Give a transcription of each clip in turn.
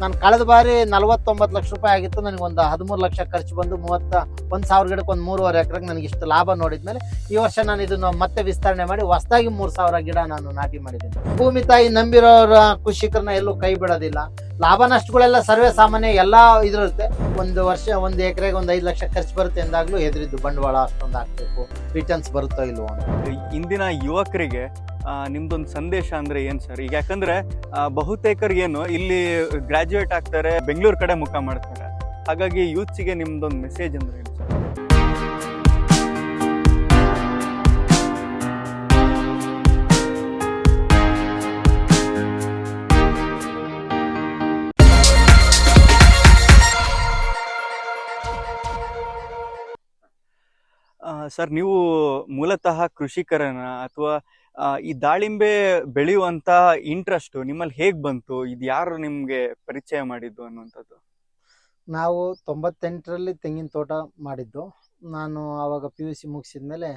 ನಾನು ಕಳೆದ ಬಾರಿ ನಲವತ್ತೊಂಬತ್ತು ಲಕ್ಷ ರೂಪಾಯಿ ಆಗಿತ್ತು. ನನಗೆ ಒಂದು ಹದಿಮೂರು ಲಕ್ಷ ಖರ್ಚು ಬಂದು ಮೂವತ್ತ, ಒಂದು ಸಾವಿರ ಗಿಡಕ್ಕೆ ಒಂದು ಮೂರುವರೆ ಎಕರೆಗೆ ನನಗೆ ಇಷ್ಟು ಲಾಭ ನೋಡಿದ್ಮೇಲೆ ಈ ವರ್ಷ ನಾನು ಇದನ್ನು ಮತ್ತೆ ವಿಸ್ತರಣೆ ಮಾಡಿ ಹೊಸದಾಗಿ ಮೂರು ಸಾವಿರ ಗಿಡ ನಾನು ನಾಟಿ ಮಾಡಿದ್ದೀನಿ. ಭೂಮಿ ತಾಯಿ ನಂಬಿರೋರ ಕೃಷಿಕರನ್ನ ಎಲ್ಲೂ ಕೈ ಬಿಡೋದಿಲ್ಲ. ಲಾಭ ನಷ್ಟಗಳೆಲ್ಲ ಸರ್ವೇ ಸಾಮಾನ್ಯ ಎಲ್ಲ ಇದಿರುತ್ತೆ. ಒಂದು ವರ್ಷ, ಒಂದು ಎಕರೆಗೆ ಒಂದು ಐದು ಲಕ್ಷ ಖರ್ಚು ಬರುತ್ತೆ ಎಂದಾಗಲೂ ಹೆದರಿದ್ದು ಬಂಡವಾಳ ಅಷ್ಟೊಂದು ಹಾಕ್ಬೇಕು ರಿಟರ್ನ್ಸ್ ಬರುತ್ತೋ ಇಲ್ವೋ ಅಂತ. ಇಂದಿನ ಯುವಕರಿಗೆ ನಿಮ್ದೊಂದು ಸಂದೇಶ ಅಂದ್ರೆ ಏನ್ ಸರ್? ಈಗ ಯಾಕಂದ್ರೆ ಬಹುತೇಕರ್ ಏನು, ಇಲ್ಲಿ ಗ್ರಾಜುಯೇಟ್ ಆಗ್ತಾರೆ, ಬೆಂಗಳೂರು ಕಡೆ ಮುಖ ಮಾಡ್ತಾರೆ. ಹಾಗಾಗಿ ಯೂತ್ಸಿಗೆ ನಿಮ್ದೊಂದು ಮೆಸೇಜ್ ಅಂದ್ರೆ ಏನು ಸರ್? ಸರ್, ನೀವು ಮೂಲತಃ ಕೃಷಿಕರನ ಅಥವಾ ಈ ದಾಳಿಂಬೆ ಬೆಳೆಯುವಂತ ಇಂಟ್ರೆಸ್ಟ್ ನಿಮ್ಮಲ್ಲಿ ಹೇಗ್ ಬಂತು? ಇದು ಯಾರು ನಿಮ್ಗೆ ಪರಿಚಯ ಮಾಡಿದ್ದು ಅನ್ನುವಂಥದ್ದು? ನಾವು ತೊಂಬತ್ತೆಂಟರಲ್ಲಿ ತೆಂಗಿನ ತೋಟ ಮಾಡಿದ್ದು. ನಾನು ಆವಾಗ ಪಿ ಯು ಸಿ ಮುಗಿಸಿದ್ಮೇಲೆ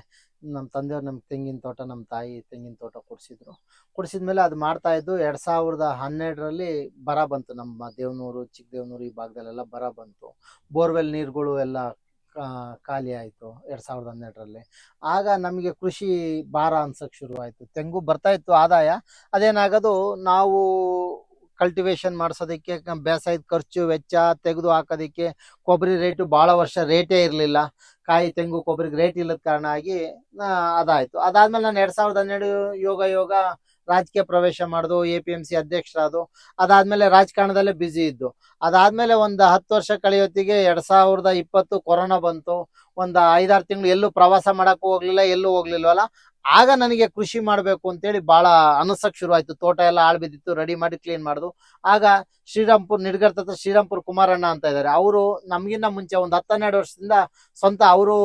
ನಮ್ಮ ತಂದೆಯವ್ರು ನಮ್ಮ ತೆಂಗಿನ ತೋಟ ನಮ್ಮ ತಾಯಿ ತೆಂಗಿನ ತೋಟ ಕೊಡಿಸಿದ್ರು. ಕೊಡಿಸಿದ್ಮೇಲೆ ಅದು ಮಾಡ್ತಾ ಇದ್ದು ಎರಡು ಸಾವಿರದ ಹನ್ನೆರಡರಲ್ಲಿ ಬರ ಬಂತು. ನಮ್ಮ ದೇವನೂರು ಚಿಕ್ಕದೇವನೂರು ಈ ಭಾಗದಲ್ಲೆಲ್ಲ ಬರ ಬಂತು. ಬೋರ್ವೆಲ್ ನೀರುಗಳು ಎಲ್ಲ ಖಾಲಿ ಆಯಿತು ಎರಡು ಸಾವಿರದ ಹನ್ನೆರಡರಲ್ಲಿ. ಆಗ ನಮಗೆ ಕೃಷಿ ಭಾರ ಅನ್ಸಕ್ಕೆ ಶುರುವಾಯಿತು. ತೆಂಗು ಬರ್ತಾ ಇತ್ತು ಆದಾಯ. ಅದೇನಾಗೋದು ನಾವು ಕಲ್ಟಿವೇಶನ್ ಮಾಡಿಸೋದಕ್ಕೆ ಬೇಸಾಯದ ಖರ್ಚು ವೆಚ್ಚ ತೆಗೆದು ಹಾಕೋದಕ್ಕೆ ಕೊಬ್ಬರಿ ರೇಟು ಭಾಳ ವರ್ಷ ರೇಟೇ ಇರಲಿಲ್ಲ. ಕಾಯಿ, ತೆಂಗು, ಕೊಬ್ಬರಿಗೆ ರೇಟ್ ಇಲ್ಲದ ಕಾರಣ ಆಗಿ ಅದಾಯಿತು ಅದಾಯ್ತು. ಅದಾದ್ಮೇಲೆ ನಾನು ಎರಡ್ ಸಾವಿರದ ಹನ್ನೆರಡು ಯೋಗ ಯೋಗ ರಾಜಕೀಯ ಪ್ರವೇಶ ಮಾಡುದು ಎ ಪಿ ಎಂ ಸಿ ಅಧ್ಯಕ್ಷರಾದ್ರು ಅದಾದ್ಮೇಲೆ ರಾಜಕಾರಣದಲ್ಲೇ ಬ್ಯುಸಿ ಇದ್ದು. ಅದಾದ್ಮೇಲೆ ಒಂದು ಹತ್ತು ವರ್ಷ ಕಳೆಯೋತ್ತಿಗೆ ಎರಡ್ ಸಾವಿರದ ಇಪ್ಪತ್ತು ಕೊರೋನಾ ಬಂತು. ಒಂದು ಐದಾರು ತಿಂಗಳು ಎಲ್ಲೂ ಪ್ರವಾಸ ಮಾಡಕ್ಕೂ ಹೋಗ್ಲಿಲ್ಲ, ಎಲ್ಲೂ ಹೋಗ್ಲಿಲ್ವಲ್ಲ? ಆಗ ನನಗೆ ಕೃಷಿ ಮಾಡಬೇಕು ಅಂತೇಳಿ ಬಹಳ ಅನಿಸಕ್ ಶುರು ಆಯ್ತು ತೋಟ ಎಲ್ಲ ಆಳ್ ಬಿದ್ದಿತ್ತು, ರೆಡಿ ಮಾಡಿ ಕ್ಲೀನ್ ಮಾಡುದು. ಆಗ ಶ್ರೀರಾಮ್ಪುರ್, ನಿಡ್ಗರ್ ಶ್ರೀರಾಮ್ಪುರ್ ಕುಮಾರಣ್ಣ ಅಂತ ಇದ್ದಾರೆ ಅವರು ನಮಗಿನ್ನ ಮುಂಚೆ ಒಂದು ಹತ್ತೆರಡು ವರ್ಷದಿಂದ ಸ್ವಂತ ಅವರು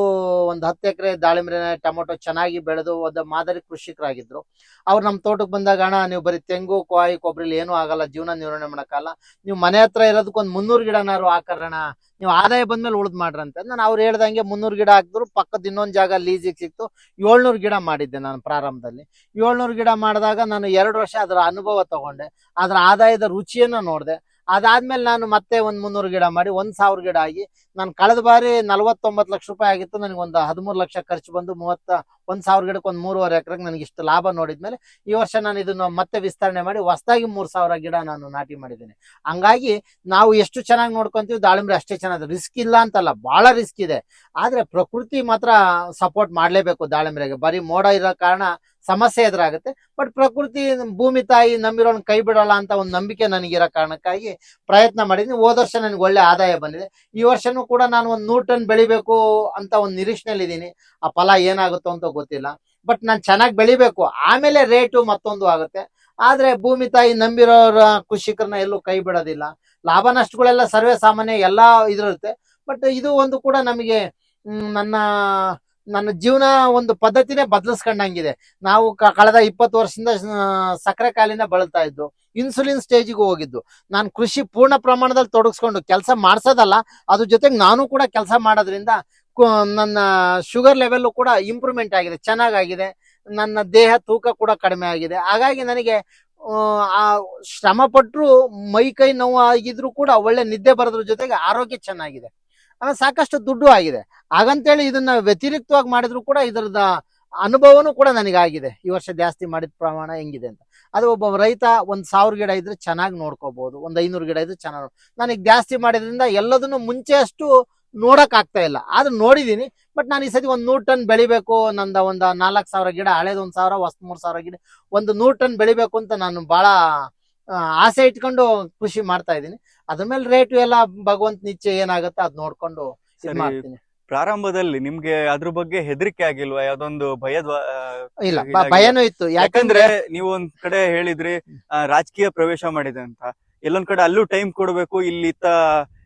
ಒಂದು ಹತ್ತು ಎಕರೆ ದಾಳಿಂಬೆ ಟೊಮೊಟೊ ಚೆನ್ನಾಗಿ ಬೆಳೆದು ಒಂದು ಮಾದರಿ ಕೃಷಿಕರಾಗಿದ್ರು. ಅವ್ರು ನಮ್ಮ ತೋಟಕ್ಕೆ ಬಂದಾಗ, ಅಣ್ಣ, ನೀವು ಬರೀ ತೆಂಗು ಕಾಯಿ ಕೊಬ್ಬರಿಲಿ ಏನೂ ಆಗಲ್ಲ, ಜೀವನ ನಿರ್ವಹಣೆ ಮಾಡಕ್ಕಲ್ಲ. ನೀವು ಮನೆ ಹತ್ರ ಇರೋದಕ್ಕೆ ಒಂದು ಮುನ್ನೂರು ಗಿಡನಾರು ಹಾಕರಣ ನೀವು ಆದಾಯ ಬಂದ್ಮೇಲೆ ಉಳಿದ್ ಮಾಡ್ರಂತೆ ನಾನು ಅವ್ರು ಹೇಳ್ದಂಗೆ ಮುನ್ನೂರು ಗಿಡ ಹಾಕಿದ್ರು. ಪಕ್ಕದ ಇನ್ನೊಂದು ಜಾಗ ಲೀಸಿಗೆ ಸಿಕ್ತು. ಏಳ್ನೂರು ಗಿಡ ಮಾಡಿದ್ದೆ ನಾನು ಪ್ರಾರಂಭದಲ್ಲಿ. ಏಳ್ನೂರು ಗಿಡ ಮಾಡಿದಾಗ ನಾನು ಎರಡು ವರ್ಷ ಅದರ ಅನುಭವ ತಗೊಂಡೆ. ಅದರ ಆದಾಯದ ರುಚಿಯನ್ನು ನೋಡಿದೆ. ಅದಾದ್ಮೇಲೆ ನಾನು ಮತ್ತೆ ಒಂದ್ ಮುನ್ನೂರು ಗಿಡ ಮಾಡಿ, ಒಂದ್ ಸಾವಿರ ಗಿಡ ಆಗಿ, ನಾನು ಕಳೆದ ಬಾರಿ ನಲ್ವತ್ತೊಂಬತ್ತು ಲಕ್ಷ ರೂಪಾಯಿ ಆಗಿತ್ತು. ನನಗೆ ಒಂದು ಹದಿಮೂರು ಲಕ್ಷ ಖರ್ಚು ಬಂದು ಮೂವತ್ತ, ಒಂದ್ ಸಾವಿರ ಗಿಡಕ್ಕೆ ಒಂದು ಮೂರುವರೆ ಎಕರೆಗೆ ನನಗೆ ಇಷ್ಟು ಲಾಭ ನೋಡಿದ್ಮೇಲೆ, ಈ ವರ್ಷ ನಾನು ಇದನ್ನು ಮತ್ತೆ ವಿಸ್ತರಣೆ ಮಾಡಿ ಹೊಸದಾಗಿ ಮೂರ್ ಸಾವಿರ ಗಿಡ ನಾನು ನಾಟಿ ಮಾಡಿದ್ದೇನೆ. ಹಂಗಾಗಿ ನಾವು ಎಷ್ಟು ಚೆನ್ನಾಗಿ ನೋಡ್ಕೊಂತೀವಿ ದಾಳಿಂಬೆ ಅಷ್ಟೇ ಚೆನ್ನಾಗಿ, ರಿಸ್ಕ್ ಇಲ್ಲ ಅಂತಲ್ಲ ಬಹಳ ರಿಸ್ಕ್ ಇದೆ. ಆದ್ರೆ ಪ್ರಕೃತಿ ಮಾತ್ರ ಸಪೋರ್ಟ್ ಮಾಡ್ಲೇಬೇಕು ದಾಳಿಂಬೆಗೆ ಬರೀ ಮೋಡ ಇರೋ ಕಾರಣ ಸಮಸ್ಯೆ ಎದುರಾಗುತ್ತೆ. ಬಟ್ ಪ್ರಕೃತಿ ಭೂಮಿ ತಾಯಿ ನಂಬಿರೋನ್ ಕೈ ಬಿಡೋಲ್ಲ ಅಂತ ಒಂದು ನಂಬಿಕೆ ನನಗಿರೋ ಕಾರಣಕ್ಕಾಗಿ ಪ್ರಯತ್ನ ಮಾಡಿದ್ದೀನಿ. ಹೋದ ವರ್ಷ ನನಗೆ ಒಳ್ಳೆ ಆದಾಯ ಬಂದಿದೆ. ಈ ವರ್ಷನೂ ಕೂಡ ನಾನು ಒಂದು ನೂರು ಟನ್ ಬೆಳಿಬೇಕು ಅಂತ ಒಂದು ನಿರೀಕ್ಷೆಯಲ್ಲಿ ಇದ್ದೀನಿ ಆ ಫಲ ಏನಾಗುತ್ತೋ ಅಂತ ಗೊತ್ತಿಲ್ಲ. ಬಟ್ ನಾನು ಚೆನ್ನಾಗಿ ಬೆಳಿಬೇಕು. ಆಮೇಲೆ ರೇಟು ಮತ್ತೊಂದು ಆಗುತ್ತೆ. ಆದ್ರೆ ಭೂಮಿ ತಾಯಿ ನಂಬಿರೋರ ಕೃಷಿಕರನ್ನ ಎಲ್ಲೂ ಕೈ ಬಿಡೋದಿಲ್ಲ. ಲಾಭ ನಷ್ಟಗಳೆಲ್ಲ ಸರ್ವೇ ಸಾಮಾನ್ಯ ಎಲ್ಲ ಇದಿರುತ್ತೆ ಬಟ್ ಇದು ಒಂದು ಕೂಡ ನಮಗೆ ನನ್ನ ನನ್ನ ಜೀವನ ಒಂದು ಪದ್ಧತಿನೇ ಬದಲಿಸ್ಕೊಂಡಂಗಿದೆ. ನಾವು ಕಳೆದ ಇಪ್ಪತ್ತು ವರ್ಷದಿಂದ ಸಕ್ಕರೆ ಕಾಲಿನ ಬಳಲ್ತಾ ಇದ್ದು ಇನ್ಸುಲಿನ್ ಸ್ಟೇಜಿಗೆ ಹೋಗಿದ್ದು. ನಾನು ಕೃಷಿ ಪೂರ್ಣ ಪ್ರಮಾಣದಲ್ಲಿ ತೊಡಗಿಸ್ಕೊಂಡು ಕೆಲಸ ಮಾಡ್ಸೋದಲ್ಲ, ಅದ್ರ ಜೊತೆಗೆ ನಾನು ಕೂಡ ಕೆಲಸ ಮಾಡೋದ್ರಿಂದ ನನ್ನ ಶುಗರ್ ಲೆವೆಲ್ಲು ಕೂಡ ಇಂಪ್ರೂವ್ಮೆಂಟ್ ಆಗಿದೆ, ಚೆನ್ನಾಗಾಗಿದೆ. ನನ್ನ ದೇಹ ತೂಕ ಕೂಡ ಕಡಿಮೆ ಆಗಿದೆ. ಹಾಗಾಗಿ ನನಗೆ, ಆ ಶ್ರಮ ಪಟ್ಟರು ಮೈ ಕೈ ನೋವು ಆಗಿದ್ರು ಕೂಡ ಒಳ್ಳೆ ನಿದ್ದೆ ಬರೋದ್ರ ಜೊತೆಗೆ ಆರೋಗ್ಯ ಚೆನ್ನಾಗಿದೆ. ಆಮೇಲೆ ಸಾಕಷ್ಟು ದುಡ್ಡು ಆಗಿದೆ. ಹಾಗಂತೇಳಿ ಇದನ್ನ ವ್ಯತಿರಿಕ್ತವಾಗಿ ಮಾಡಿದ್ರು ಕೂಡ ಇದರದ ಅನುಭವನೂ ಕೂಡ ನನಗಾಗಿದೆ. ಈ ವರ್ಷ ಜಾಸ್ತಿ ಮಾಡಿದ ಪ್ರಮಾಣ ಹೆಂಗಿದೆ ಅಂತ. ಅದು ಒಬ್ಬ ರೈತ ಒಂದ್ ಸಾವಿರ ಗಿಡ ಇದ್ರೆ ಚೆನ್ನಾಗಿ ನೋಡ್ಕೋಬಹುದು ಒಂದ್ ಐನೂರು ಗಿಡ ಇದ್ರೆ ಚೆನ್ನಾಗಿ ನನಗೆ ಜಾಸ್ತಿ ಮಾಡಿದ್ರಿಂದ ಎಲ್ಲದನ್ನು ಮುಂಚೆ ಅಷ್ಟು ನೋಡಕ್ ಆಗ್ತಾ ಇಲ್ಲ. ಆದ್ರೆ ನೋಡಿದೀನಿ. ಬಟ್ ನಾನು ಈ ಸತಿ ಒಂದ್ ನೂರು ಟನ್ ಬೆಳಿಬೇಕು ನಂದ ಒಂದ್ ನಾಲ್ಕು ಸಾವಿರ ಗಿಡ, ಹಳೇದ್ ಒಂದ್ ಸಾವಿರ ಹೊಸ ಮೂರ್ ಸಾವಿರ ಗಿಡ, ಒಂದು ನೂರು ಟನ್ ಬೆಳಿಬೇಕು ಅಂತ ನಾನು ಬಹಳ ಆಸೆ ಇಟ್ಕೊಂಡು ಕೃಷಿ ಮಾಡ್ತಾ ಇದ್ದೀನಿ. ಅದ್ರ ಮೇಲೆ ರೇಟ್ ಎಲ್ಲ ಭಗವಂತ ನಿಚ್ಚೆ ಏನಾಗುತ್ತೆ ಅದ್ ನೋಡ್ಕೊಂಡು ಇದ್ ಸರಿ. ಮಾಡ್ತೀನಿ ಪ್ರಾರಂಭದಲ್ಲಿ ನಿಮ್ಗೆ ಅದ್ರ ಬಗ್ಗೆ ಹೆದರಿಕೆ ಆಗಿಲ್ವಾ ಯಾವ್ದೊಂದು ಭಯದ ಇಲ್ಲ ಬ-. ಭಯನೂ ಇತ್ತು ಯಾಕಂದ್ರೆ ಯಾಕಂದ್ರೆ ನೀವು ಒಂದ್ ಕಡೆ ಹೇಳಿದ್ರಿ ಆ, ರಾಜಕೀಯ ಪ್ರವೇಶ ಮಾಡಿದೆ ಅಂತ ಎಲ್ಲೊಂದ್ ಕಡೆ ಅಲ್ಲೂ ಟೈಮ್ ಕೊಡ್ಬೇಕು ಇಲ್ಲಿ ತ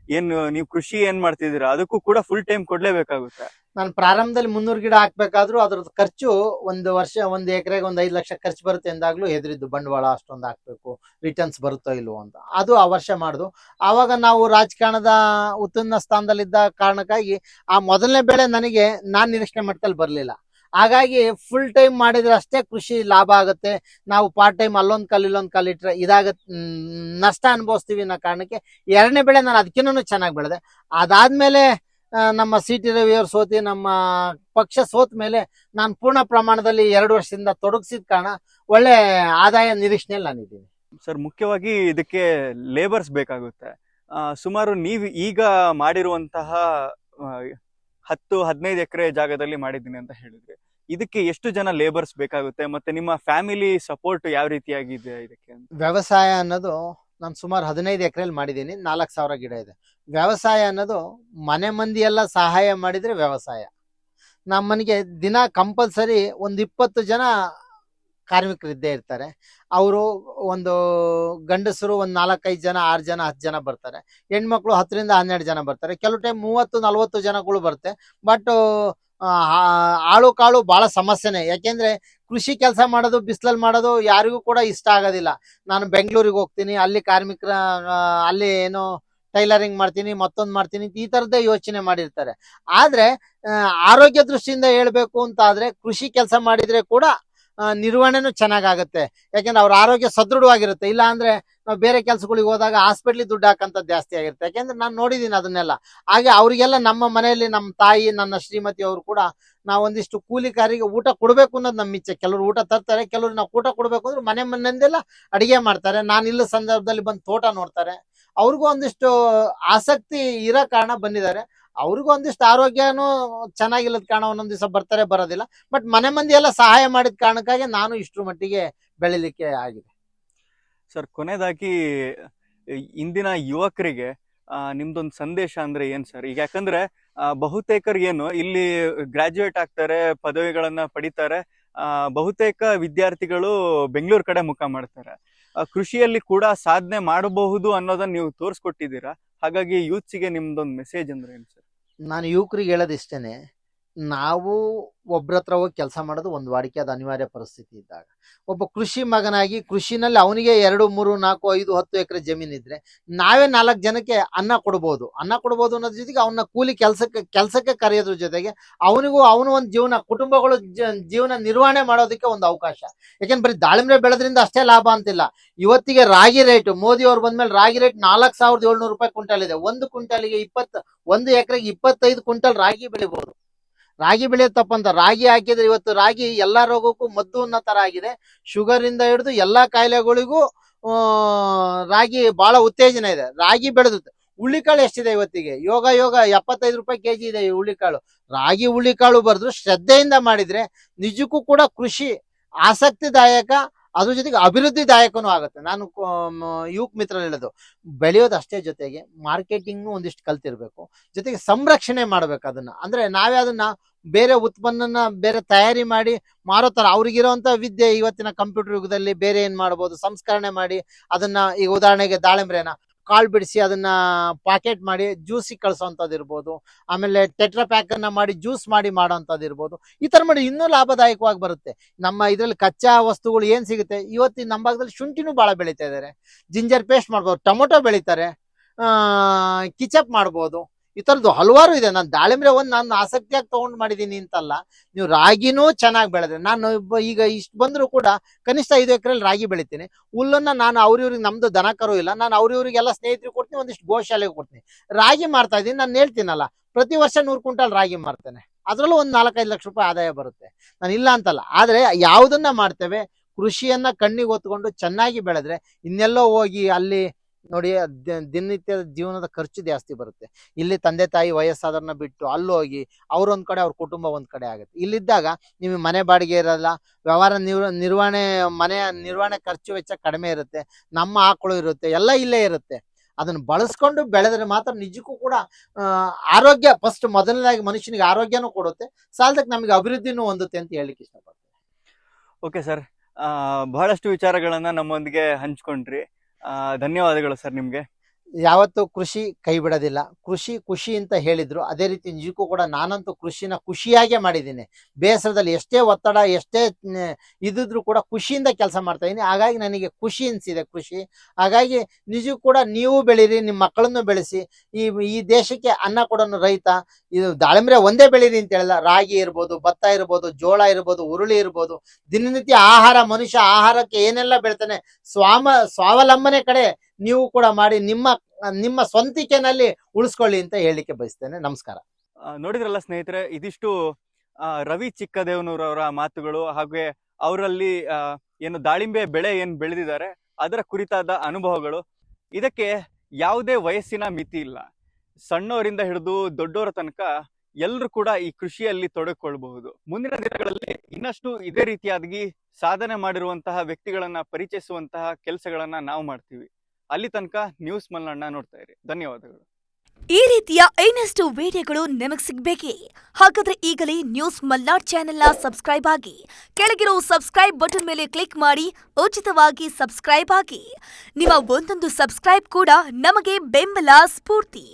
ಏನ್ ನೀವು ಕೃಷಿ ಏನ್ ಮಾಡ್ತಿದ್ದೀರಾ ಅದಕ್ಕೂ ಕೂಡ ಫುಲ್ ಟೈಮ್ ಕೊಡ್ಲೇಬೇಕಾಗುತ್ತೆ ನಾನು ಪ್ರಾರಂಭದಲ್ಲಿ ಮುನ್ನೂರು ಗಿಡ ಹಾಕ್ಬೇಕಾದ್ರೂ ಅದ್ರದ್ದು ಖರ್ಚು ಒಂದು ವರ್ಷ, ಒಂದು ಎಕರೆಗೆ ಒಂದು ಐದು ಲಕ್ಷ ಖರ್ಚು ಬರುತ್ತೆ ಎಂದಾಗ್ಲೂ ಹೆದರಿದ್ದು ಬಂಡವಾಳ ಅಷ್ಟೊಂದು ಹಾಕ್ಬೇಕು ರಿಟರ್ನ್ಸ್ ಬರುತ್ತೋ ಇಲ್ವೋ ಅಂತ. ಅದು ಆ ವರ್ಷ ಮಾಡುದು. ಆವಾಗ ನಾವು ರಾಜಕಾರಣದ ಉತ್ತನ್ನ ಸ್ಥಾನದಲ್ಲಿದ್ದ ಕಾರಣಕ್ಕಾಗಿ ಆ ಮೊದಲನೇ ಬೆಳೆ ನನಗೆ, ನಾನು ನಿರೀಕ್ಷಣೆ ಮಟ್ಟದಲ್ಲಿ ಬರಲಿಲ್ಲ. ಹಾಗಾಗಿ ಫುಲ್ ಟೈಮ್ ಮಾಡಿದ್ರೆ ಅಷ್ಟೇ ಕೃಷಿ ಲಾಭ ಆಗುತ್ತೆ. ನಾವು ಪಾರ್ಟ್ ಟೈಮ್ ಅಲ್ಲೊಂದು ಕಲ್ ಇಲ್ಲೊಂದು ಕಲ್ ಇಟ್ರೆ ಇದಾಗತ್ತೆ ನಷ್ಟ ಅನುಭವಿಸ್ತೀವಿ ಅನ್ನೋ ಕಾರಣಕ್ಕೆ ಎರಡನೇ ಬೆಳೆ ನಾನು ಅದಕ್ಕಿನ್ನೂ ಚೆನ್ನಾಗಿ ಬೆಳೆದೆ. ಅದಾದ್ಮೇಲೆ ನಮ್ಮ ಸಿ ಟಿ ರವಿಯವರು ಸೋತಿ ನಮ್ಮ ಪಕ್ಷ ಸೋತ ಮೇಲೆ ನಾನು ಪೂರ್ಣ ಪ್ರಮಾಣದಲ್ಲಿ ಎರಡು ವರ್ಷದಿಂದ ತೊಡಗಿಸಿದ ಕಾರಣ ಒಳ್ಳೆ ಆದಾಯ ನಿರೀಕ್ಷಣೆಯಲ್ಲಿ ನಾನಿದ್ದೀನಿ ಸರ್ ಮುಖ್ಯವಾಗಿ ಇದಕ್ಕೆ ಲೇಬರ್ಸ್ ಬೇಕಾಗುತ್ತೆ. ಸುಮಾರು ನೀವು ಈಗ ಮಾಡಿರುವಂತಹ ಹತ್ತು ಹದಿನೈದು ಎಕರೆ ಜಾಗದಲ್ಲಿ ಮಾಡಿದ್ದೀನಿ ಅಂತ ಹೇಳಿದ್ರಿ ಇದಕ್ಕೆ ಎಷ್ಟು ಜನ ಲೇಬರ್ಸ್ ಬೇಕಾಗುತ್ತೆ ಮತ್ತೆ ನಿಮ್ಮ ಫ್ಯಾಮಿಲಿ ಸಪೋರ್ಟ್ ಯಾವ ರೀತಿಯಾಗಿದೆ ಇದಕ್ಕೆ ವ್ಯವಸಾಯ ಅನ್ನೋದು ನಾನು ಸುಮಾರು ಹದಿನೈದು ಎಕರೆಯಲ್ಲಿ ಮಾಡಿದ್ದೀನಿ ನಾಲ್ಕು ಸಾವಿರ ಗಿಡ ಇದೆ. ವ್ಯವಸಾಯ ಅನ್ನೋದು ಮನೆ ಮಂದಿ ಎಲ್ಲ ಸಹಾಯ ಮಾಡಿದರೆ ವ್ಯವಸಾಯ. ನಮ್ಮ ಮನೆಗೆ ದಿನ ಕಂಪಲ್ಸರಿ ಒಂದು ಇಪ್ಪತ್ತು ಜನ ಕಾರ್ಮಿಕರು ಇದ್ದೇ ಇರ್ತಾರೆ. ಅವರು ಒಂದು ಗಂಡಸರು ಒಂದು ನಾಲ್ಕೈದು ಜನ, ಆರು ಜನ, ಹತ್ತು ಜನ ಬರ್ತಾರೆ. ಹೆಣ್ಮಕ್ಳು ಹತ್ತರಿಂದ ಹನ್ನೆರಡು ಜನ ಬರ್ತಾರೆ. ಕೆಲವು ಟೈಮ್ ಮೂವತ್ತು, ನಲ್ವತ್ತು ಜನಗಳು ಬರುತ್ತೆ ಬಟ್ ಆಳು ಕಾಳು ಬಹಳ ಸಮಸ್ಯೆನೆ. ಯಾಕೆಂದ್ರೆ ಕೃಷಿ ಕೆಲಸ ಮಾಡೋದು ಬಿಸಿಲಲ್ಲಿ ಮಾಡೋದು ಯಾರಿಗೂ ಕೂಡ ಇಷ್ಟ ಆಗೋದಿಲ್ಲ. ನಾನು ಬೆಂಗಳೂರಿಗೆ ಹೋಗ್ತೀನಿ, ಅಲ್ಲಿ ಕಾರ್ಮಿಕರ ಅಲ್ಲಿ ಏನು ಟೈಲರಿಂಗ್ ಮಾಡ್ತೀನಿ, ಮತ್ತೊಂದು ಮಾಡ್ತೀನಿ, ಈ ತರದ್ದೇ ಯೋಚನೆ ಮಾಡಿರ್ತಾರೆ. ಆದ್ರೆ ಆರೋಗ್ಯ ದೃಷ್ಟಿಯಿಂದ ಹೇಳ್ಬೇಕು ಅಂತ ಆದ್ರೆ ಕೃಷಿ ಕೆಲಸ ಮಾಡಿದ್ರೆ ಕೂಡ ನಿರ್ವಹಣೆನೂ ಚೆನ್ನಾಗಾಗುತ್ತೆ. ಯಾಕೆಂದ್ರೆ ಅವ್ರ ಆರೋಗ್ಯ ಸದೃಢವಾಗಿರುತ್ತೆ. ಇಲ್ಲ ಅಂದ್ರೆ ನಾವು ಬೇರೆ ಕೆಲಸಗಳಿಗೆ ಹೋದಾಗ ಹಾಸ್ಪಿಟ್ಲಿಗೆ ದುಡ್ಡು ಹಾಕಂತ ಜಾಸ್ತಿ ಆಗಿರುತ್ತೆ. ಯಾಕೆಂದ್ರೆ ನಾನು ನೋಡಿದ್ದೀನಿ ಅದನ್ನೆಲ್ಲ. ಹಾಗೆ ಅವರಿಗೆಲ್ಲ ನಮ್ಮ ಮನೆಯಲ್ಲಿ ನಮ್ಮ ತಾಯಿ, ನನ್ನ ಶ್ರೀಮತಿ ಅವರು ಕೂಡ ನಾವು ಒಂದಿಷ್ಟು ಕೂಲಿಕಾರಿಗೆ ಊಟ ಕೊಡಬೇಕು ಅನ್ನೋದು ನಮ್ಮ ಇಚ್ಛೆ. ಕೆಲವರು ಊಟ ತರ್ತಾರೆ, ಕೆಲವರು ನಾವು ಊಟ ಕೊಡಬೇಕು ಅಂದ್ರೆ ಮನೆ ಮನೆಯಿಂದೆಲ್ಲ ಅಡಿಗೆ ಮಾಡ್ತಾರೆ. ನಾನು ಇಲ್ಲ ಸಂದರ್ಭದಲ್ಲಿ ಬಂದು ತೋಟ ನೋಡ್ತಾರೆ. ಅವ್ರಿಗೂ ಒಂದಿಷ್ಟು ಆಸಕ್ತಿ ಇರೋ ಕಾರಣ ಬಂದಿದ್ದಾರೆ. ಅವ್ರಿಗೂ ಒಂದಿಷ್ಟು ಆರೋಗ್ಯನೂ ಚೆನ್ನಾಗಿಲ್ಲದ ಕಾರಣ ಒಂದೊಂದ್ ದಿವಸ ಬರ್ತಾರೆ, ಬರೋದಿಲ್ಲ. ಬಟ್ ಮನೆ ಮಂದಿ ಎಲ್ಲ ಸಹಾಯ ಮಾಡಿದ ಕಾರಣಕ್ಕಾಗಿ ನಾನು ಇಷ್ಟ್ರ ಮಟ್ಟಿಗೆ ಬೆಳಿಲಿಕ್ಕೆ ಆಗಿದೆ. ಸರ್, ಕೊನೆದಾಗಿ, ಇಂದಿನ ಯುವಕರಿಗೆ ನಿಮ್ದೊಂದು ಸಂದೇಶ ಅಂದ್ರೆ ಏನ್ ಸರ್? ಈಗ ಯಾಕಂದ್ರೆ ಬಹುತೇಕರಿಗೇನು ಇಲ್ಲಿ ಗ್ರಾಜುಯೇಟ್ ಆಗ್ತಾರೆ, ಪದವಿಗಳನ್ನ ಪಡಿತಾರೆ ಬಹುತೇಕ ವಿದ್ಯಾರ್ಥಿಗಳು ಬೆಂಗಳೂರು ಕಡೆ ಮುಖ ಮಾಡ್ತಾರೆ. ಕೃಷಿಯಲ್ಲಿ ಕೂಡ ಸಾಧನೆ ಮಾಡಬಹುದು ಅನ್ನೋದನ್ನ ನೀವು ತೋರಿಸ್ಕೊಟ್ಟಿದ್ದೀರಾ? ಹಾಗಾಗಿ ಯೂತ್ಸಿಗೆ ನಿಮ್ದೊಂದು ಮೆಸೇಜ್ ಅಂದ್ರೆ ಏನು ಸರ್? ನಾನು ಯುವಕರಿಗೆ ಹೇಳೋದು ಇಷ್ಟೇನೆ. ನಾವು ಒಬ್ರ ಹತ್ರ ಹೋಗಿ ಕೆಲಸ ಮಾಡೋದು ಒಂದು ವಾಡಿಕೆ ಅದು ಅನಿವಾರ್ಯ ಪರಿಸ್ಥಿತಿ ಇದ್ದಾಗ. ಒಬ್ಬ ಕೃಷಿ ಮಗನಾಗಿ ಕೃಷಿನಲ್ಲಿ ಅವನಿಗೆ ಎರಡು, ಮೂರು, ನಾಲ್ಕು, ಐದು, ಹತ್ತು ಎಕರೆ ಜಮೀನು ಇದ್ರೆ ನಾವೇ ನಾಲ್ಕು ಜನಕ್ಕೆ ಅನ್ನ ಕೊಡ್ಬೋದು. ಅನ್ನ ಕೊಡ್ಬೋದು ಅನ್ನೋದ್ರ ಜೊತೆಗೆ ಅವನ ಕೂಲಿ ಕೆಲಸಕ್ಕೆ ಕೆಲಸಕ್ಕೆ ಕರೆಯೋದ್ರ ಜೊತೆಗೆ ಅವನಿಗೂ ಅವನು ಒಂದು ಜೀವನ, ಕುಟುಂಬಗಳು ಜೀವನ ನಿರ್ವಹಣೆ ಮಾಡೋದಕ್ಕೆ ಒಂದು ಅವಕಾಶ. ಯಾಕೆಂದ್ರೆ ಬರೀ ದಾಳಿಂಬೆ ಬೆಳೆದ್ರಿಂದ ಅಷ್ಟೇ ಲಾಭ ಅಂತಿಲ್ಲ. ಇವತ್ತಿಗೆ ರಾಗಿ ರೇಟ್ ಮೋದಿ ಅವ್ರು ಬಂದ್ಮೇಲೆ ರಾಗಿ ರೇಟ್ ನಾಲ್ಕು ಸಾವಿರದ ಏಳ್ನೂರು ರೂಪಾಯಿ ಕ್ವಿಂಟಲ್ ಇದೆ. ಒಂದು ಕ್ವಿಂಟಲ್ಗೆ ಇಪ್ಪತ್ತು, ಒಂದು ಎಕರೆಗೆ ಇಪ್ಪತ್ತೈದು ಕ್ವಿಂಟಲ್ ರಾಗಿ ಬೆಳಿಬಹುದು ರಾಗಿ ಬೆಳೆ ತಪ್ಪಂತ ರಾಗಿ ಹಾಕಿದ್ರೆ ಇವತ್ತು ರಾಗಿ ಎಲ್ಲಾ ರೋಗಕ್ಕೂ ಮದ್ದು ಅನ್ನೋ ತರ ಆಗಿದೆ. ಶುಗರ್ ಇಂದ ಹಿಡಿದು ಎಲ್ಲಾ ಕಾಯಿಲೆಗಳಿಗೂ ರಾಗಿ ಬಹಳ ಉತ್ತೇಜನ ಇದೆ. ರಾಗಿ ಬೆಳೆದುತ್ತೆ ಹುಳ್ಳಿಕಾಳು ಎಷ್ಟಿದೆ ಇವತ್ತಿಗೆ? ಯೋಗ ಯೋಗ ಎಪ್ಪತ್ತೈದು ರೂಪಾಯಿ ಕೆಜಿ ಇದೆ ಈ ಹುಳ್ಳಿಕಾಳು. ರಾಗಿ ಹುಳ್ಳಿಕಾಳು ಬರೆದ್ರು ಶ್ರದ್ಧೆಯಿಂದ ಮಾಡಿದ್ರೆ ನಿಜಕ್ಕೂ ಕೂಡ ಕೃಷಿ ಆಸಕ್ತಿದಾಯಕ ಅದ್ರ ಜೊತೆಗೆ ಅಭಿವೃದ್ಧಿದಾಯಕನೂ ಆಗುತ್ತೆ. ನಾನು ಯುವಕ ಮಿತ್ರ ಹೇಳೋದು, ಬೆಳೆಯೋದು ಅಷ್ಟೇ ಜೊತೆಗೆ ಮಾರ್ಕೆಟಿಂಗ್ ಒಂದಿಷ್ಟು ಕಲ್ತಿರ್ಬೇಕು. ಜೊತೆಗೆ ಸಂರಕ್ಷಣೆ ಮಾಡ್ಬೇಕು ಅದನ್ನ. ಅಂದ್ರೆ ನಾವೇ ಅದನ್ನ ಬೇರೆ ಉತ್ಪನ್ನನ ಬೇರೆ ತಯಾರಿ ಮಾಡಿ ಮಾರೋ ತರ ಅವ್ರಿಗಿರೋಂತ ವಿದ್ಯೆ ಇವತ್ತಿನ ಕಂಪ್ಯೂಟರ್ ಯುಗದಲ್ಲಿ ಬೇರೆ ಏನ್ ಮಾಡ್ಬೋದು? ಸಂಸ್ಕರಣೆ ಮಾಡಿ ಅದನ್ನ ಈಗ ಉದಾಹರಣೆಗೆ ದಾಳಿಂಬ್ರೆನ. ಕಾಳು ಬಿಡಿಸಿ ಅದನ್ನ ಪ್ಯಾಕೆಟ್ ಮಾಡಿ ಜ್ಯೂಸಿಗೆ ಕಳ್ಸೋಂಥದ್ದು ಇರ್ಬೋದು. ಆಮೇಲೆ ಟೆಟ್ರಾ ಪ್ಯಾಕ್ ಅನ್ನ ಮಾಡಿ ಜ್ಯೂಸ್ ಮಾಡಿ ಮಾಡೋಂಥದ್ದು ಇರ್ಬೋದು. ಈ ತರ ಮಾಡಿ ಇನ್ನೂ ಲಾಭದಾಯಕವಾಗಿ ಬರುತ್ತೆ. ನಮ್ಮ ಇದ್ರಲ್ಲಿ ಕಚ್ಚಾ ವಸ್ತುಗಳು ಏನ್ ಸಿಗುತ್ತೆ? ಇವತ್ತಿನ ನಮ್ಮ ಭಾಗದಲ್ಲಿ ಶುಂಠಿನೂ ಬಹಳ ಬೆಳೀತಾ ಇದ್ದಾರೆ ಜಿಂಜರ್ ಪೇಸ್ಟ್ ಮಾಡ್ಬೋದು. ಟೊಮೊಟೊ ಬೆಳೀತಾರೆ. ಆ ಕಿಚಪ್ ಮಾಡ್ಬೋದು. ಈ ಥರದ್ದು ಹಲವಾರು ಇದೆ. ನಾನು ದಾಳಿಂಬ್ರೆ ಒಂದು ನಾನು ಆಸಕ್ತಿಯಾಗಿ ತೊಗೊಂಡು ಮಾಡಿದ್ದೀನಿ ಅಂತಲ್ಲ. ನೀವು ರಾಗಿನೂ ಚೆನ್ನಾಗಿ ಬೆಳೆದ್ರೆ, ನಾನು ಈಗ ಇಷ್ಟು ಬಂದರೂ ಕೂಡ ಕನಿಷ್ಠ ಐದು ಎಕರೆಲಿ ರಾಗಿ ಬೆಳಿತೀನಿ. ಹುಲ್ಲನ್ನು ನಾನು ಅವ್ರಿವ್ರಿಗೆ ನಮ್ದು ದನ ಕರು ಇಲ್ಲ. ನಾನು ಅವ್ರಿವ್ರಿಗೆಲ್ಲ ಸ್ನೇಹಿತರಿಗೆ ಕೊಡ್ತೀನಿ, ಒಂದಿಷ್ಟು ಗೋಶಾಲೆಗೆ ಕೊಡ್ತೀನಿ. ರಾಗಿ ಮಾಡ್ತಾ ಇದ್ದೀನಿ ನಾನು ಹೇಳ್ತೀನಲ್ಲ, ಪ್ರತಿ ವರ್ಷ ನೂರು ಕ್ವಿಂಟಲ್ ರಾಗಿ ಮಾರ್ತೇನೆ. ಅದರಲ್ಲೂ ಒಂದು ನಾಲ್ಕೈದು ಲಕ್ಷ ರೂಪಾಯಿ ಆದಾಯ ಬರುತ್ತೆ. ನಾನು ಇಲ್ಲ ಅಂತಲ್ಲ. ಆದ್ರೆ ಯಾವುದನ್ನ ಮಾಡ್ತೇವೆ ಕೃಷಿಯನ್ನ ಕಣ್ಣಿಗೆ ಹೊತ್ಕೊಂಡು ಚೆನ್ನಾಗಿ ಬೆಳೆದ್ರೆ, ಇನ್ನೆಲ್ಲೋ ಹೋಗಿ ಅಲ್ಲಿ ನೋಡಿ ದಿನನಿತ್ಯದ ಜೀವನದ ಖರ್ಚು ಜಾಸ್ತಿ ಬರುತ್ತೆ. ಇಲ್ಲಿ ತಂದೆ ತಾಯಿ ವಯಸ್ಸಾದ್ರನ್ನ ಬಿಟ್ಟು ಅಲ್ಲೋಗಿ ಹೋಗಿ ಅವ್ರ ಒಂದ್ ಕಡೆ ಅವ್ರ ಕುಟುಂಬ ಒಂದ್ ಕಡೆ ಆಗುತ್ತೆ. ಇಲ್ಲಿದ್ದಾಗ ನಿಮಗೆ ಮನೆ ಬಾಡಿಗೆ ಇರಲ್ಲ, ವ್ಯವಹಾರ ನಿರ್ವ, ನಿರ್ವಹಣೆ ಮನೆಯ ನಿರ್ವಹಣೆ ಖರ್ಚು ವೆಚ್ಚ ಕಡಿಮೆ ಇರುತ್ತೆ, ನಮ್ಮ ಆಕಳು ಇರುತ್ತೆ, ಎಲ್ಲ ಇಲ್ಲೇ ಇರುತ್ತೆ. ಅದನ್ನ ಬಳಸ್ಕೊಂಡು ಬೆಳೆದ್ರೆ ಮಾತ್ರ ನಿಜಕ್ಕೂ ಕೂಡ ಆರೋಗ್ಯ ಫಸ್ಟ್ ಮೊದಲನೇದಾಗಿ ಮನುಷ್ಯನಿಗೆ ಆರೋಗ್ಯನೂ ಕೊಡುತ್ತೆ ಸಾಲದಕ್ಕೆ ನಮಗೆ ಅಭಿವೃದ್ಧಿನೂ ಹೊಂದುತ್ತೆ ಅಂತ ಹೇಳಿಕ್ಕೆ ಇಷ್ಟಪಡ್ತೀನಿ. Okay sir. ಬಹಳಷ್ಟು ವಿಚಾರಗಳನ್ನ ನಮ್ಮೊಂದಿಗೆ ಹಂಚ್ಕೊಂಡ್ರಿ. ಧನ್ಯವಾದಗಳು ಸರ್ ನಿಮ್ಗೆ. ಯಾವತ್ತೂ ಕೃಷಿ ಕೈ ಬಿಡೋದಿಲ್ಲ. ಕೃಷಿ ಖುಷಿ ಅಂತ ಹೇಳಿದ್ರು. ಅದೇ ರೀತಿ ನಿಜಕ್ಕೂ ಕೂಡ ನಾನಂತೂ ಕೃಷಿನ ಖುಷಿಯಾಗೆ ಮಾಡಿದ್ದೀನಿ. ಬೇಸರದಲ್ಲಿ ಎಷ್ಟೇ ಒತ್ತಡ, ಎಷ್ಟೇ, ನ್- ಕೂಡ ಖುಷಿಯಿಂದ ಕೆಲಸ ಮಾಡ್ತಾ ಇದ್ದೀನಿ ಹಾಗಾಗಿ ನನಗೆ ಖುಷಿ ಅನಿಸಿದೆ ಕೃಷಿ. ಹಾಗಾಗಿ ನಿಜಕ್ಕೂ ಕೂಡ ನೀವು ಬೆಳೀರಿ, ನಿಮ್ಮ ಮಕ್ಕಳನ್ನು ಬೆಳೆಸಿ. ಈ ಈ ದೇಶಕ್ಕೆ ಅನ್ನ ಕೊಡೋನು ರೈತ. ಇದು ದಾಳಿಂಬ್ರೆ ಒಂದೇ ಬೆಳೀರಿ ಅಂತ ಹೇಳಿಲ್ಲ. ರಾಗಿ ಇರ್ಬೋದು, ಭತ್ತ ಇರ್ಬೋದು, ಜೋಳ ಇರ್ಬೋದು ಉರುಳಿ ಇರ್ಬೋದು. ದಿನನಿತ್ಯ ಆಹಾರ, ಮನುಷ್ಯ ಆಹಾರಕ್ಕೆ ಏನೆಲ್ಲ ಬೆಳಿತಾನೆ? ಸ್ವಾಮ, ಸ್ವಾವಲಂಬನೆ ಕಡೆ ನೀವು ಕೂಡ ಮಾಡಿ ನಿಮ್ಮ ನಿಮ್ಮ ಸ್ವಂತಿಕೆನಲ್ಲಿ ಉಳಿಸ್ಕೊಳ್ಳಿ ಅಂತ ಹೇಳಲಿಕ್ಕೆ ಬಯಸ್ತೇನೆ. ನಮಸ್ಕಾರ. ನೋಡಿದ್ರಲ್ಲ ಸ್ನೇಹಿತರೆ, ಇದಿಷ್ಟು ರವಿ ಚಿಕ್ಕದೇವನೂರವರ ಮಾತುಗಳು ಹಾಗೆ ಅವರಲ್ಲಿ ಏನು ದಾಳಿಂಬೆ ಬೆಳೆ ಏನು ಬೆಳೆದಿದ್ದಾರೆ, ಅದರ ಕುರಿತಾದ ಅನುಭವಗಳು. ಇದಕ್ಕೆ ಯಾವುದೇ ವಯಸ್ಸಿನ ಮಿತಿ ಇಲ್ಲ. ಸಣ್ಣವರಿಂದ ಹಿಡಿದು ದೊಡ್ಡವರ ತನಕ ಎಲ್ಲರೂ ಕೂಡ ಈ ಕೃಷಿಯಲ್ಲಿ ತೊಡಗಿಕೊಳ್ಬಹುದು ಮುಂದಿನ ದಿನಗಳಲ್ಲಿ ಇನ್ನಷ್ಟು ಇದೇ ರೀತಿಯಾಗಿ ಸಾಧನೆ ಮಾಡಿರುವಂತಹ ವ್ಯಕ್ತಿಗಳನ್ನ, ಪರಿಚಯಿಸುವಂತಹ ಕೆಲಸಗಳನ್ನ ನಾವು ಮಾಡ್ತೀವಿ. ಅಲ್ಲಿ ತನಕ ನ್ಯೂಸ್ ಮಲ್ನಾಡ್ನ ನೋಡ್ತಾ ಇರಿ. ಧನ್ಯವಾದಗಳು. ಈ ರೀತಿಯ ಇನ್ನಷ್ಟು ವಿಡಿಯೋಗಳು ನಿಮಗೆ ಸಿಗಬೇಕೇ? ಹಾಗಾದ್ರೆ ಈಗಲೇ ನ್ಯೂಸ್ ಮಲ್ನಾಡ್ ಚಾನೆಲ್ನ ಸಬ್ಸ್ಕ್ರೈಬ್ ಆಗಿ, ಕೆಳಗಿರೋ ಸಬ್ಸ್ಕ್ರೈಬ್ ಬಟನ್ ಮೇಲೆ ಕ್ಲಿಕ್ ಮಾಡಿ, ಉಚಿತವಾಗಿ ಸಬ್ಸ್ಕ್ರೈಬ್ ಆಗಿ. ನಿಮ್ಮ ಒಂದೊಂದು ಸಬ್ಸ್ಕ್ರೈಬ್ ಕೂಡ ನಮಗೆ ಬೆಂಬಲ ಸ್ಫೂರ್ತಿ.